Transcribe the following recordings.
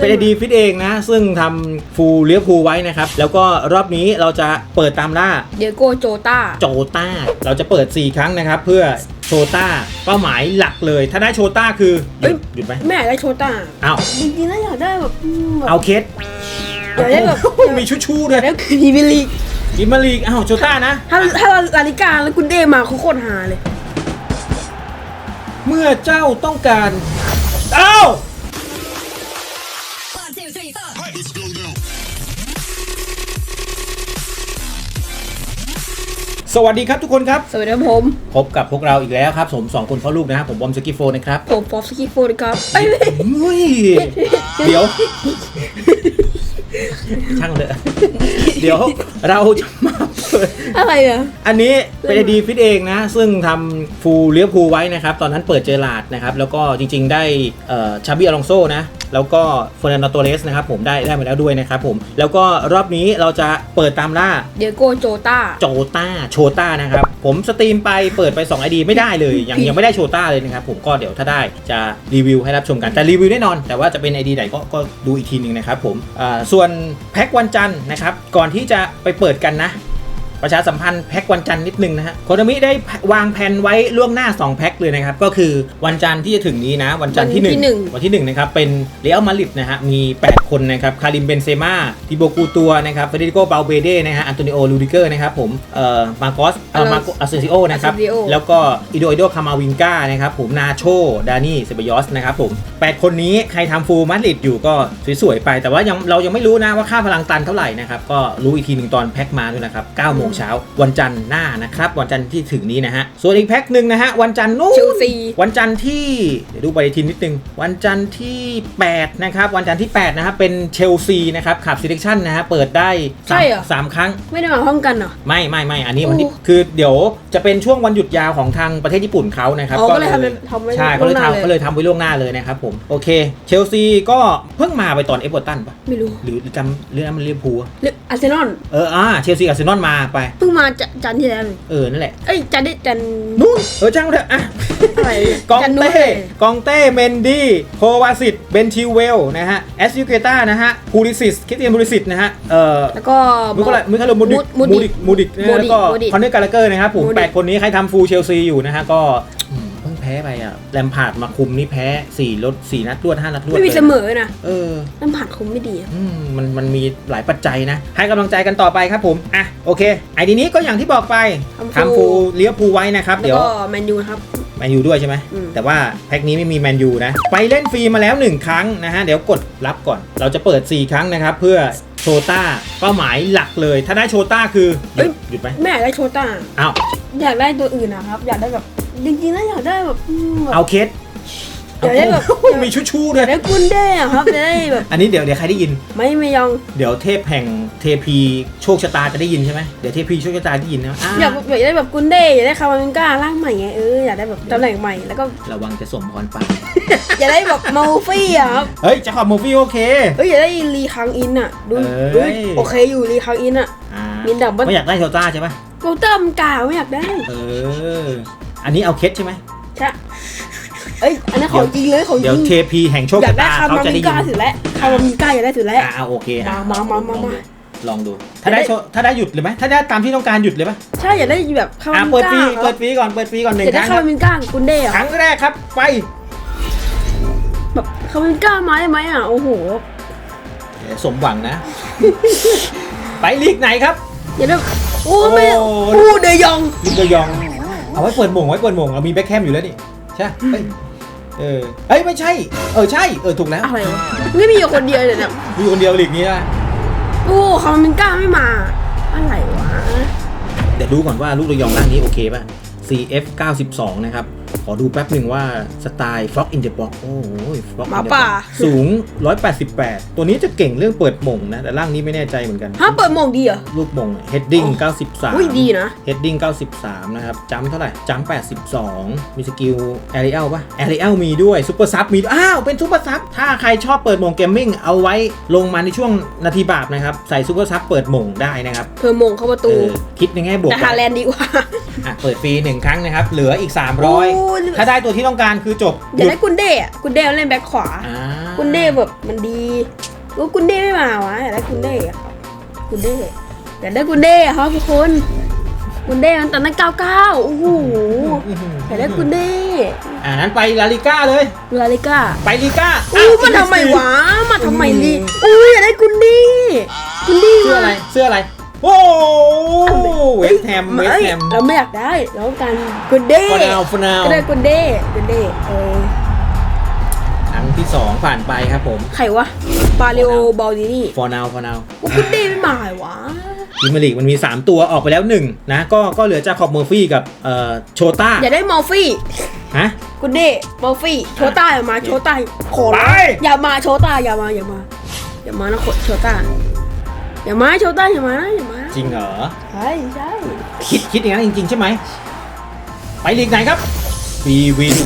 เป็นไอดีฟิตเองนะ ซึ่งทำฟูลเลี้ยวภูลไว้นะครับ แล้วก็รอบนี้เราจะเปิดตามล่าเดียโกโจตาโจต้า เราจะเปิด 4 ครั้งนะครับ เพื่อโชต้าเป้าหมายหลักเลย ถ้าได้โชต้าคือ หยุดหยุดไหมแม่อยากได้โชตาเอาจริงๆแล้วอยากได้แบบอืมแบบเอาเคสอยากได้แบบมีชูชูๆด้อวยยากได้พรีเมียร์ลีกอิมาลีกอ้าวโชต้านะ ถ้าถ้าลาลิกาแล้วคุณเดมาเขาโคตรฮาเลย เมื่อเจ้าต้องการ เอ้า สวัสดีครับทุกคนครับ สวัสดีครับผม พบกับพวกเราอีกแล้วครับ ผมสองคนพ่อลูกนะครับ ผมบอมสกิโฟนะครับผมฟอฟสกี้โฟนครับไอ้ยไม่เฮ้ยเดี๋ยว ช่างเถอะ เดี๋ยวเราจะมาเปิด อะไรอะ อันนี้เป็นไอดีฟิตเองนะ ซึ่งทำฟูลเลี้ยวภูลไว้นะครับ ตอนนั้นเปิดเจอหลาดนะครับ แล้วก็จริง ๆ ได้ชาบิอลองโซนะ แล้วก็เฟอร์นันโดโตเรสนะครับผมได้ได้มาแล้วด้วยนะครับผม แล้วก็รอบนี้เราจะเปิดตามล่า เดียโกโจตาโจต้า โชต้านะครับ ผมสตรีมไปเปิดไป2 ID ไม่ได้เลย ยังยังไม่ได้โชต้าเลยนะครับผมก็เดี๋ยวถ้าได้จะรีวิวให้รับชมกันแต่รีวิวแน่นอน แต่ว่าจะเป็น ID ไหนก็ก็ดูอีกทีหนึ่งนะครับผมอ่าส่วนแพ็ควันจันทร์นะครับก่อนที่จะไปเปิดกันนะ ประชาสัมพันธ์แพ็ควันจันทร์นิดนึงนะฮะโคนามิได้วางแผนไว้ล่วงหน้า 2 แพ็คเลยนะครับ ก็คือวันจันทร์ที่จะถึงนี้นะ วันจันทร์ที่ วันที่หนึ่ง 1 วันที่ 1 นะครับ เป็นเรอัลมาดริดนะฮะ มี 8 คนนะครับ คาริมเบนเซม่าทิโบกูตัวนะครับเฟเดริโกเบลเบเดนะฮะ อันโตนิโอลูดิเกอร์นะครับผม เอ่อ มาโกสเอ่อ มาโกอาเซซิโอนะครับ Asensio แล้วก็อิโดอิโดคามาวิงกานะครับผม นาโช ดานี่เซบยอสนะครับผม 8 คนนี้ใครทำฟูลมาดริดอยู่ก็สวยๆไป แต่ว่ายังเรายังไม่รู้นะว่าค่าพลังตันเท่าไหร่นะครับ ก็รู้อีกทีหนึ่งตอนแพ็คมาด้วยนะครับ9โมงเช้าวันจันทร์หน้านะครับ วันจันทร์ที่ถึงนี้นะฮะ ส่วนอีกแพ็คหนึ่งนะฮะ วันจันทร์นู้นเชลซี วันจันทร์ที่ เดี๋ยวดูปฏิทินนิดนึง วันจันทร์ที่ 8 นะครับ วันจันทร์ที่ 8 นะครับ เป็นเชลซีนะครับขับซีเลคชั่นนะฮะ เปิดได้สามใช่เหรอ สามครั้ง ไม่ได้มาพร้อมกันเหรอ ไม่ไม่ไม่อันนี้วันที่โอ้คือเดี๋ยวจะเป็นช่วงวันหยุดยาวของทางประเทศญี่ปุ่นเขานะครับอ๋อก็เลยทำเป็นทำไว้ใช่ก็เลยล่วงหน้าเลย ทำก็เลยทำไว้ล่วงหน้าเลยนะครับผมโอเคเชลซีก็เพิ่งมาไปตอนเอเวอร์ตันปะไม่รู้หรือจำเรื่องนั้นมันเรียกพูลเรียกอาร์เซนอล เอออ่าเชลซีกับอาร์เซนอลมาไปเพิ่งมาจะจันทร์ที่แล้วนี่เออนั่นแหละเอ้ยจันทร์ได้จันทร์ นู่นเออช่างมันเถอะอะอะไรเนี่ยกองจันทร์นู้นเต้เลย กองเต้เมนดี้โควาสิตเบนชิวเวลนะฮะแอสยูเกต้านะฮะพูลิสิสคริสเตียนพูลิสิตนะฮะเอ่อ แล้วก็มุคลามุคลาโมดิกมูมูดิดิกมูดิกนะฮะมูดิแล้วก็มูดิคอนเนอร์กาลาเกอร์นะครับผมมูดิแปดคนนี้ใครทำฟูลเชลซีอยู่นะฮะก็อืมเพิ่งแพ้ไปอะแลมพาร์ดมาคุมนี่แพ้4ลด4นัดรวด5นัดรวดไม่มีลยเสมอนะเออน้ำผัดคงไม่ดีอะอืมมันมันมีหลายปัจจัยนะ ให้กำลังใจกันต่อไปครับผม อะ โอเค ไอดีนี้ก็อย่างที่บอกไปทำฟูลเลี้ยวภูลไว้นะครับแล้วเดี๋ยวก็แมนยูนะครับแมนยูด้วยใช่ไหมอืมแต่ว่าแพ็คนี้ไม่มีแมนยูนะ ไปเล่นฟรีมาแล้ว 1 ครั้งนะฮะ เดี๋ยวกดรับก่อน เราจะเปิด 4 ครั้งนะครับ เพื่อโชต้าเป้าหมายหลักเลย ถ้าได้โชต้าคือ หยุดหยุดไหมแม่อยากได้โชตาอ้าวอยากได้ตัวอื่นนะครับ อยากได้แบบ จริงๆแล้วอยากได้แบบอืมแบบเอาเคสอยากได้แบบมีชูชูๆอด้วยยากได้กุนเด้อะครับจะได้แบบอันนี้เดี๋ยวเดี๋ยวใครได้ยิน ไม่ไม่ยอง เดี๋ยวเทพแห่งเทพีโชคชะตาจะได้ยินใช่ไหมเดี๋ยวเทพีโชคชะตาได้ยินนะอ่าอยากอยากได้แบบกุนเด้อยากได้คาร์มินก้าร่างใหม่ไงเอออยากได้แบบตำแหน่งใหม่แล้วก็ ระวังจะสมพรปากอยากได้แบบมาฟี่อะครับเฮ้ยจะขอบโมฟี่โอเคเฮ้ยอยากได้รีคังอินอะดูเอ้ยเฮ้ยโอเคอยู่รีคังอินอะ อ่ามีดับเบิ้ล ไม่อยากได้โชต้าใช่ปะ โกเตอร์มนกาไม่อยากได้ เออ อันนี้เอาเคสใช่ไหมใช่เอ้ยอันนั้นของจริงเลยของจเดี๋ยวริงเทพีแห่งโชคอยาชะกได้ตาคาร์เขามาจะมิได้ยิก้านสุดแล้วคาร์มามิก้าอยากได้สุดแล้ว อ่าโอเคอะมามามามา ลองดู ถ้าได้โชถ้าได้หยุดเลยไหมถ้าได้ตามที่ต้องการหยุดเลยปะใช่อยากได้แบบคาร์อะมามิเปิดฟรีก้าเปิดฟรีก่อนเปิดฟรีก่อนหนึ่งอยากคได้รั้งคาคร์รับมามิก้ากับกุนเด้อะครั้งแรกครับไปแบบคาร์มามิก้ามาได้ไหมอะโอ้โหเดี๋ยวสมหวังนะ ไปลีกไหนครับ อยากได้โอ้ไม่โอ้ อู้เดยอง ลิกเดยอง เอาไว้เปิดหม่งไว้เปิดหม่งเรามีแบ็คแคมอยู่แล้วนี่ใช่ปะเอ้ยเออเอ้ยไม่ใช่ เออใช่เออถูกแล้วอะไรวะไม่มีอยู่คนเดียวเลยเนี่ยมีคนเดียวลีกนี้นะโอ้คาร์มามิก้าไม่มา อะไรวะเดี๋ยวดูก่อนว่าลูกระยองร่างนี้โอเคป่ะ CF 92 นะครับ ขอดูแป๊บหนึ่งว่าสไตล์ Frog in the Box โอ้โห Frog หมา in the ป่า Box สูง 188 ตัวนี้จะเก่งเรื่องเปิดหม่งนะ แต่ร่างนี้ไม่แน่ใจเหมือนกัน ฮะเปิดโมงดีเหรอ ลูกหม่ง Heading อุ้ยดีนะ93 Heading 93 นะครับจัมเท่าไหร่จัม82 มีสกิล Aerial ป่ะ Aerial มีด้วยซุปเปอร์ซับมีอ้าว เป็นซุปเปอร์ซับถ้าใครชอบเปิดหม่งเกมมิ่งเอาไว้ลงมาในช่วงนาทีบาปนะครับ ใส่ซุปเปอร์ซับเปิดหม่งได้นะครับเพิ่มโมงเข้าประเอตูอคิดในแง่บวกแต่ฮาแลนด์ดีกว่า อะเปิดฟรีหนึ่งครั้งนะครับ เหลืออีก 300โอ้ถ้าได้ตัวที่ต้องการคือจบอยากได้กุนเด้อะกุนเด้มันเล่นแบ็คขวาอ่ากุนเด้แบบมันดีรู้กุนเด้ไม่มาวะอยากได้กุนเด้อะกุนเด้อยากได้กุนเด้อะครับทุกคนกุนเด้มันตอนนั้นเก้าเก้าโอ้โหอื้อหืออยากได้กุนเด้อ่านั้นไปลาลิก้าเลยลาลิก้าไปลิก้าอู้มันทำไมวะมาทำไมดิอู้อยากได้กุนเด้กุนเด้เสื้ออะไรเสื้ออะไร โอ้เวสแฮมเวสเอ้ยแฮมเราไม่อยากได้เราต้องการกุนเด้ฟนาวฟนาวก็ได้กุนเด้กุนเด้เออครั้งที่สองผ่านไปครับผม ใครวะปาเลโอบอลดินี่ฟอนาวฟอนาวว่ากุนเด้ไม่มาเหรอวะพรีเมียร์ลีกมันมี 3 ตัวออกไปแล้ว 1 นะ ก็ก็เหลือจาคอบเมอร์ฟี่กับเอ่อโชต้า อยากได้มอลฟี่ฮะกุนเด้มอลฟี่โชต้าอย่ามาโชต้าขอร้องไปอย่ามาโชต้าอย่ามาอย่ามาอย่ามานะโชต้า อย่ามาโชต้าอย่ามานะอย่ามาจริงเหรอ ใช่ใช่คิดคิดอย่างนั้นจริง ๆ ใช่ไหม ไปลีกไหนครับฟีวิน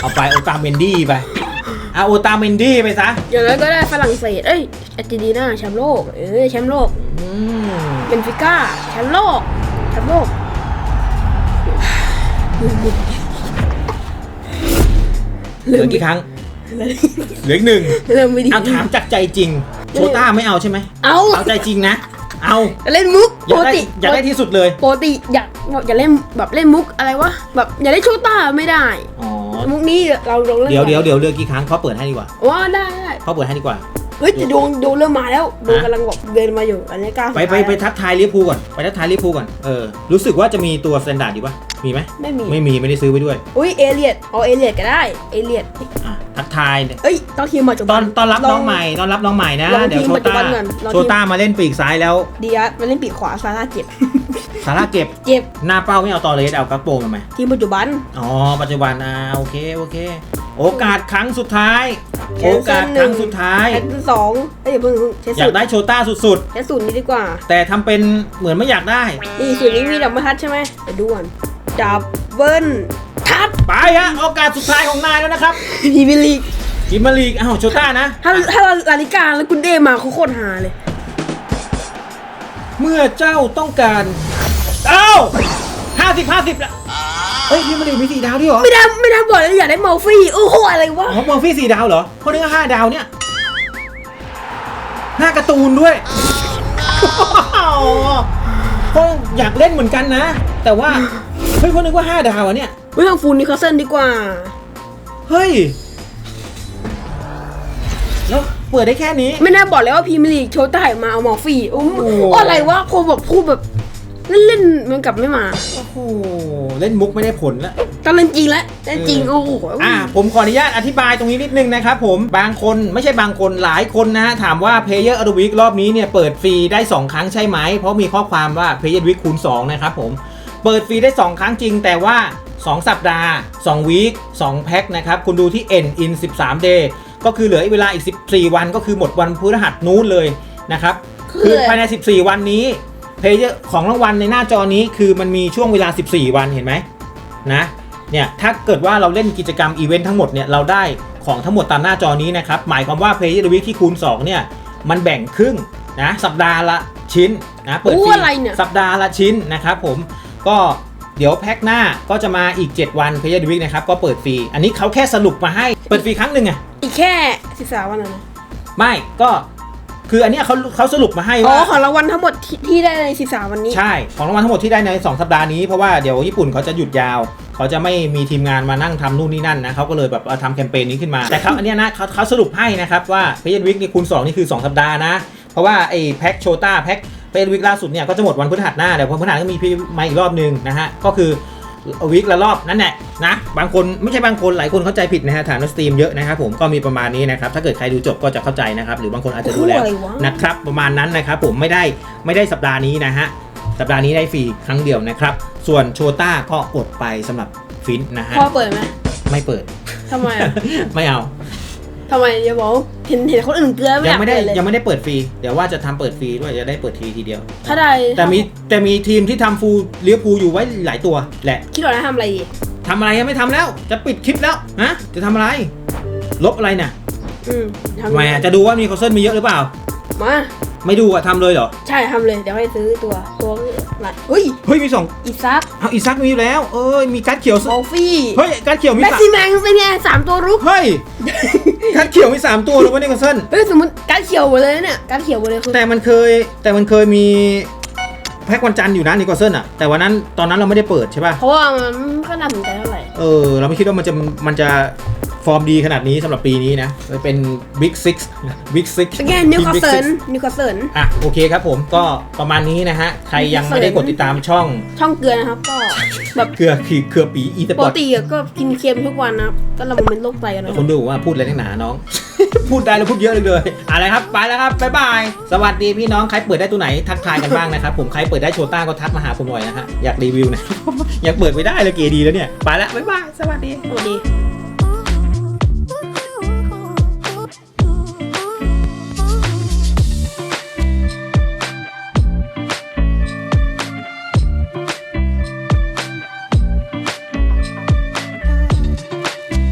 เอาไปโอตาเมนดี้ไปเอาโอตาเมนดี้ไปซะ อย่างนั้นก็ได้ฝรั่งเศสเอ้ยอาร์เจนตินาแชมป์โลกเอ้ยแชมป์โลกอืมเบนฟิก้าแชมป์โลกแชมป์โลกเหลือกี่ครั้ง เหลืออีกหนึ่งเริ่มไม่ดี เอาถามจากใจจริง โชต้าไม่เอาใช่ไหมเอาเอาใจจริงนะ เอาเล่นมุกอยากปกได้ติอยากได้ที่สุดเลยปกติอยากอยากเล่นแบบเล่นมุกอะไรวะแบบอยากได้โชต้าไม่ได้ อ๋อมุกนี้เราลองเล่นเดี๋ยวเดี๋ยวเดี๋ยวเลือกกี่ครั้งเขาเปิดให้ดีกว่าว่าได้ได้เขาเปิดให้ดีกว่า เฮ้ยแต่ดวงดวงเริ่มมาแล้วดวงกำลังแบบเดินมาอยู่อันนี้กล้าไปไปไปทักทายลิเวอร์พูลก่อนไปทักทายลิเวอร์พูลก่อนเออรู้สึกว่าจะมีตัวสแตนดาร์ดอยู่ปะมีไหมไม่มีไม่มีไม่ได้ซื้อไปด้วยอุ้ยเอเลียดเอาเอเลียดก็ได้เอเลียดอะ ทักทายเนี่ยเอ้ยต้องทีมปัจจุตบัอนน ตอนรับน้องใหม่ตอนรับน้องใหม่นะ ลองเดี๋ยวทีโชมปัจจุต้าบันก่อนลองทีม โชต้ามาเล่นปีกซ้ายแล้วดีอาร์มันเล่นปีกขวาซาร่าเจ็บซาร่าเก็บเจ็บ หน้าเป้าไม่เอาตอเลสเอากระโปรงทำไมทีมปัจจุบัน อ๋อปัจจุบันอ่าโอเคโอเค โอกาสครั้งสุดท้ายโอกาสครั้งสุดท้าย แอดสองเอ้ยอย่าเพิ่งใช้อสูยากตรได้โชต้าสุดใช้สูตรนี้ดีกว่า ๆ แต่ทำเป็นเหมือนไม่อยากได้ นี่สูตรนี้มีดับเบิลทัชใช่ไหมไปดูก่อนดับเบิล ทัชไปฮะโอกาสสุดท้ายของนายแล้วนะครับพีพีลีกกิมมาลีกอ้าวโชต้านะ ถ้าถ้าลาลิกาแล้วกุนเดมาเขาโคตรฮาเลย เมื่อเจ้าต้องการเอ้าห้าสิบห้าสิบละเฮ้ยกิมมาลีกมีสี่ดาวด้วยเหรอไม่ได้ไม่ได้บอกเลยอยากได้มอลฟี่โอ้โหอะไรวะอ๋อเมอร์ฟี่สี่ดาวเหรอเพราะนึกว่าห้าดาวเนี่ยหน้าการ์ตูนด้วยก็อยากเล่นเหมือนกันนะ แต่ว่าเฮ้ยเพราะนึกว่าห้าดาวอะเนี่ย ไม่ทำฟูลนิคาสเซิลดีกว่า เฮ้ย แล้วเปิดได้แค่นี้ ไม่น่าบอกเลยว่าพรีเมียร์ลีกโชว์ถ่ายมาเอามอลฟี่โอ้โอ้อะไรวะโคแบบพูดแบบเล่นๆมันกลับไม่มาโอ้โหเล่นมุกไม่ได้ผลละตอนเล่นจริงแล้วเล่นจริงโอ้โห อ่าผมขออนุญาตอธิบายตรงนี้นิดนึงนะครับผมบางคนไม่ใช่บางคนหลายคนนะฮะถามว่า Player of the Week รอบนี้เนี่ยเปิดฟรีได้ 2 ครั้งใช่ไหม เพราะมีข้อความว่า Player of the Week คูณ2นะครับผม เปิดฟรีได้ 2 ครั้งจริง แต่ว่า 2 สัปดาห์2วีค2แพ็คนะครับคุณดูที่ N in 13 day ก็คือเหลือเวลาอีก 14 วันก็คือหมดวันพฤหัสนู้นเลยนะครับ คือภายใน 14 วันนี้เพลเยอร์ของรางวัลในหน้าจอนี้คือมันมีช่วงเวลา 14 วันเห็นไหมนะเนี่ยถ้าเกิดว่าเราเล่นกิจกรรมอีเวนต์ทั้งหมดเนี่ยเราได้ของทั้งหมดตามหน้าจอนี้นะครับ หมายความว่า Player of the Week ที่คูณ 2 เนี่ย มันแบ่งครึ่งนะสัปดาห์ละชิ้นนะเปิดฟโอ้รีอะไรเนี่ยสัปดาห์ละชิ้นนะครับผมก็ เดี๋ยวแพ็คหน้าก็จะมาอีก 7 วัน Player of the Week นะครับ ก็เปิดฟรี อันนี้เขาแค่สรุปมาให้เปิดฟรีครั้งหนึ่งอะอีกแค่สิบสามวันนะนะไม่ก็คืออันเนี้ยเขาเขาสรุปมาให้อ๋อว่า ของรางวัลทั้งหมดที่ที่ได้ในสิบสามวันนี้ ใช่ ของรางวัลทั้งหมดที่ได้ใน 2 สัปดาห์นี้ เพราะว่าเดี๋ยวญี่ปุ่นเขาจะหยุดยาว เขาจะไม่มีทีมงานมานั่งทำนู่นนี่นั่นนะเขาก็เลยแบบเอาทำแคมเปญนี้ขึ้นมา แต่เขาอันเนี้ยนะเขาเขาสรุปให้นะครับว่าเพย์วิกนี่คูณ2นี่คือ 2 สัปดาห์นะ เพราะว่าไอ้แพ็คโชต้าแพ็ค เพย์วิกล่าสุดเนี่ยก็จะหมดวันพฤหัสหน้าเดี๋ยววันพฤหัสก็มีพีมาอีกรอบนึงนะฮะก็คือวิกละรอบนั่นแหละนะบางคนไม่ใช่บางคนหลายคนเข้าใจผิดนะฮะฐานว่าสตรีมเยอะนะครับผมก็มีประมาณนี้นะครับถ้าเกิดใครดูจบก็จะเข้าใจนะครับหรือบางคนอาจจะดูแล้วโอ้โหอะไรวะนะครับประมาณนั้นนะครับผมไม่ได้ไม่ได้สัปดาห์นี้นะฮะสัปดาห์นี้ได้ฟรีครั้งเดียวนะครับ ส่วนโชต้าก็อดไปสำหรับฟินนะฮะพ่อเปิดไหมไม่เปิดทำไมอะไม่เอา ทำไมอย่าบอกเห็นเห็นคนอื่นเกลือไม่อยังยากไม่ได้เปิดเลย ยังไม่ได้เปิดฟรีเดี๋ยวว่าจะทำเปิดฟรีด้วยจะได้เปิดทีทีเดียว ถ้าได้แต่มีแต่มีทีมที่ทำฟูลเลี้ยวภูลอยู่ไว้หลายตัวแหละ คิดว่าจะทำอะไรดีทำอะไรยังไม่ทำแล้ว จะปิดคลิปแล้วฮะจะทำอะไร ลบอะไรเนี่ยอืมทำทำไมอะจะดูว่ามีคอเซิลมีเยอะหรือเปล่า มาไม่ดูอะทำเลยเหรอ ใช่ทำเลยเดี๋ยวให้ซื้อตัวตัวละเฮ้ยเฮ้ยมีสองอีซักเอาอีซักมีอยู่แล้ว เอ้ยมีการ์ดเขียวโบฟี่เฮ้ยการ์ดเขียวมีแบ็คสามซีแมงเป็นไงสามตัวรุกเฮ้ย การ์ดเขียวมีสามตัวเลยว่านี่คอนเซิลเฮ้ยสมมติการดเขียวหมดเลยนะเนี่ยการดเขียวหมดเลยคือแต่มันเคยแต่มันเคยมีแพ็กวันจันทร์อยู่นะนิโคลเซนอะแต่วันนั้นตอนนั้นเราไม่ได้เปิดใช่ป่ะ เพราะว่ามันก็น่าสนใจเท่าไหร่ เออ เราไม่คิดว่ามันจะมันจะ ฟอร์มดีขนาดนี้สำหรับปีนี้นะเลยเป็น Big Six Big Six เป็นไงนิวคาสเซิลนิวคาสเซิลอะโอเคครับผมก็ประมาณนี้นะฮะ ใครยังไม่ได้กดติดตามช่องช่องเกลือนะครับก็แบบเครือขีเครือปีอีสปปอกร์ตติอะก็กินเค็มทุกวันนะครับก็เราเป็นโรคไตกันนะคนดูบอกว่าพูดอะไรนักหนาน้อง พูดได้แล้วพูดเยอะเลยเลยอะไรครับไปแล้วครับบ๊ายบายสวัสดีพี่น้องใครเปิดได้ตัวไหนทักทายกันบ้างนะครับผมใครเปิดได้โชต้าก็ทักมาหาผมหน่อยนะฮะอยากรีวิวนะยังเปิดไม่ได้เลยเกดีแล้วเนี่ยไปแล้วบ๊ายบายสวัสดีสวัสดี